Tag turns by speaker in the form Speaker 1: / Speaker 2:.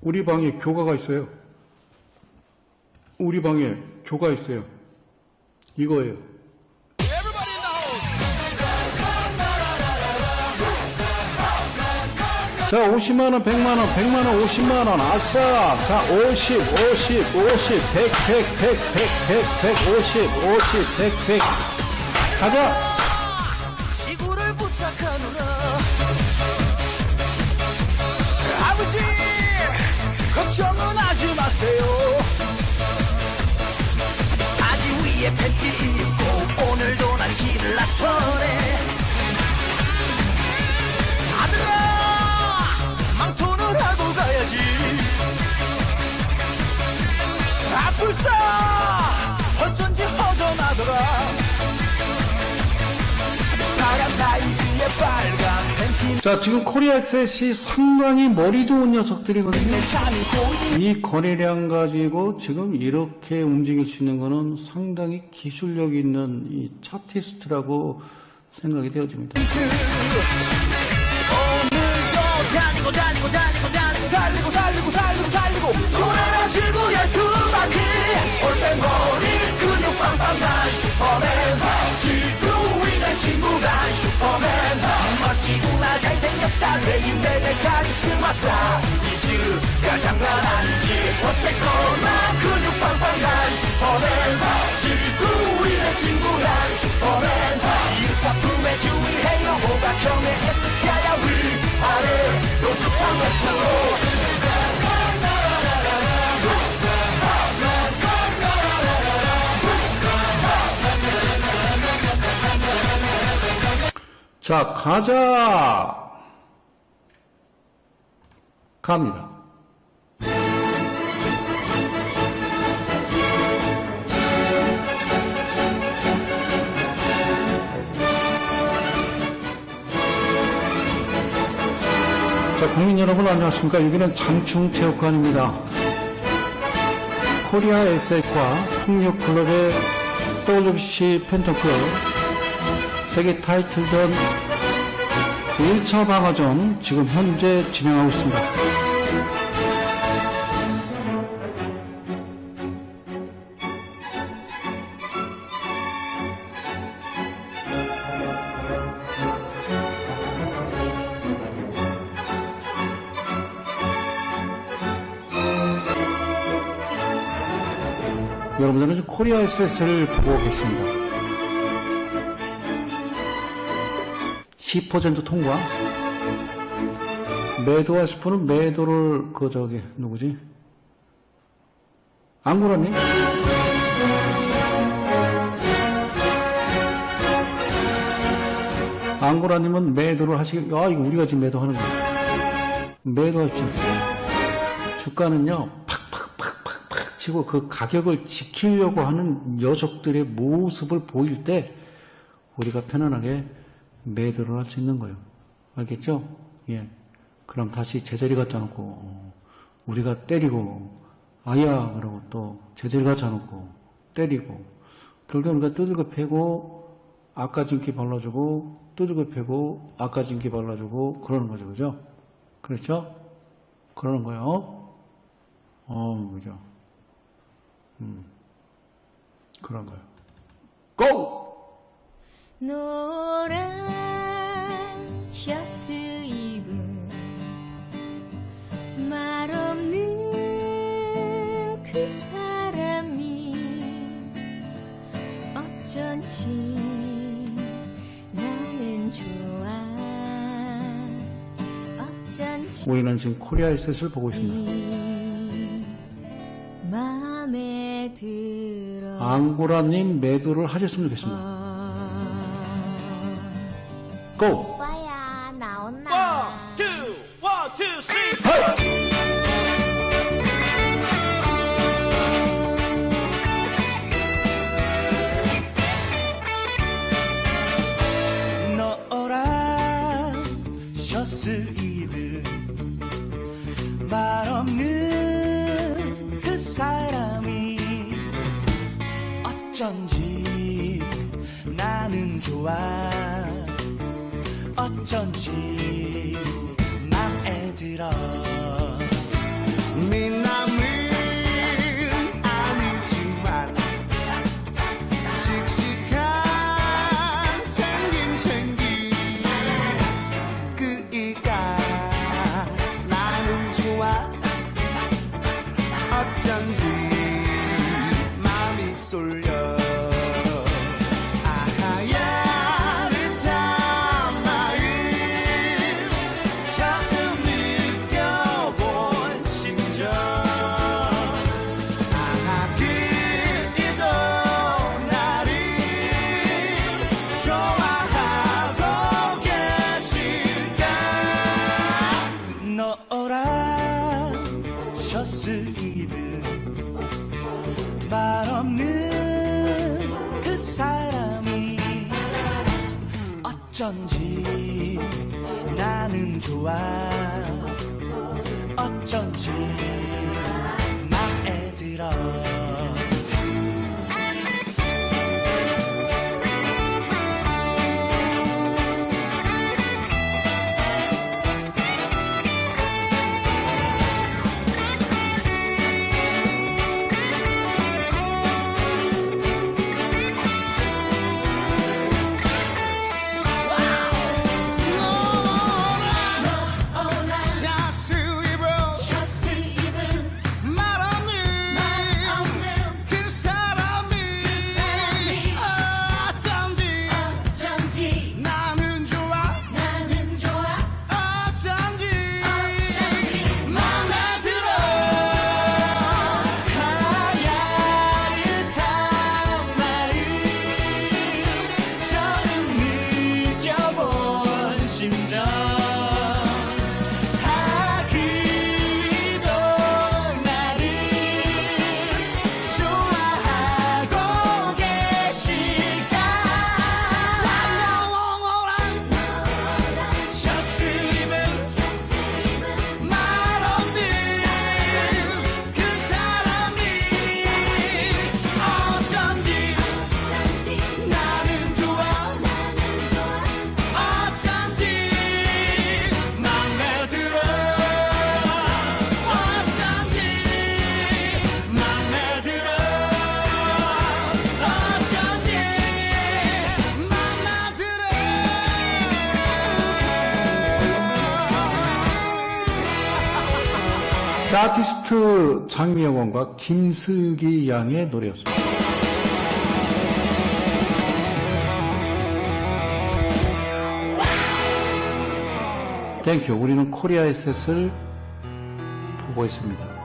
Speaker 1: 우리 방에 교가가 있어요. 우리 방에 교가 있어요. 이거예요. 자, 50만원, 100만원, 100만원, 50만원, 아싸! 자, 50, 50, 50, 100, 100, 100, 100, 100, 100, 50, 50, 100, 100. 가자!
Speaker 2: 아플싸 어쩐지 허전하더라 파란 다이즈의 빨간 팬티
Speaker 1: 자, 지금 코리아셋이 상당히 머리 좋은 녀석들이거든요.
Speaker 2: 이
Speaker 1: 거래량 가지고 지금 이렇게 움직일 수 있는 거는 상당히 기술력 있는 이 차티스트라고 생각이 되어집니다.
Speaker 2: 오 잘생겼다 대인배의 카리스마 스타 이즈 가 장난 아니지 어쨌거나 근육 빵빵 난 슈퍼맨 지구 위는 친구야 슈퍼맨 이사품에 주의해요 호박형의 S자야 위아래 노숙한 웨스트로
Speaker 1: 자, 가자! 갑니다. 자, 국민 여러분 안녕하십니까. 여기는 장충체육관입니다. 코리아 에셋과 풍력클럽의 WBC 펜터클 세계 타이틀전 1차 방어전 지금 현재 진행하고 있습니다. 여러분들은 코리아 SS를 보고 계십니다. 10% 통과. 매도와 싶으면 매도를, 그, 저기, 누구지? 안구라님? 안구라님은 매도를 하시기, 아, 이거 우리가 지금 매도하는 거예요. 매도하십시오. 주가는요, 치고 그 가격을 지키려고 하는 녀석들의 모습을 보일 때 우리가 편안하게 매도를 할 수 있는 거예요. 알겠죠? 예. 그럼 다시 제자리 갖다 놓고, 어, 우리가 때리고, 아야, 그러고 또 제자리 갖다 놓고, 때리고, 결국은 우리가 두들겨 패고, 아까 진기 발라주고, 두들겨 패고, 아까 진기 발라주고, 그러는 거죠. 그죠? 그렇죠? 그러는 거예요. 어, 그죠? 음. 그런 거예요. 고!
Speaker 3: 노란 셔츠 입은 말없는 그 사람이 어쩐지 나는 좋아 어쩐지
Speaker 1: 우리는 지금 코리아의 셋을 보고 있습니다.
Speaker 3: 들어
Speaker 1: 앙고라님 매도를 하셨으면 좋겠습니다. 고!
Speaker 2: 어쩐지 나는 좋아. 어쩐지 맘에 들어.
Speaker 4: 미남은 아니지만 씩씩한 생김생김 그이가 나는 좋아. 어쩐지 쏠 없는 그 사람이 어쩐지 나는 좋아. 어쩐지 맘에 들어
Speaker 1: 아티스트 장미영원과 김슬기 양의 노래였습니다. 땡큐. 우리는 코리아 에셋을 보고 있습니다.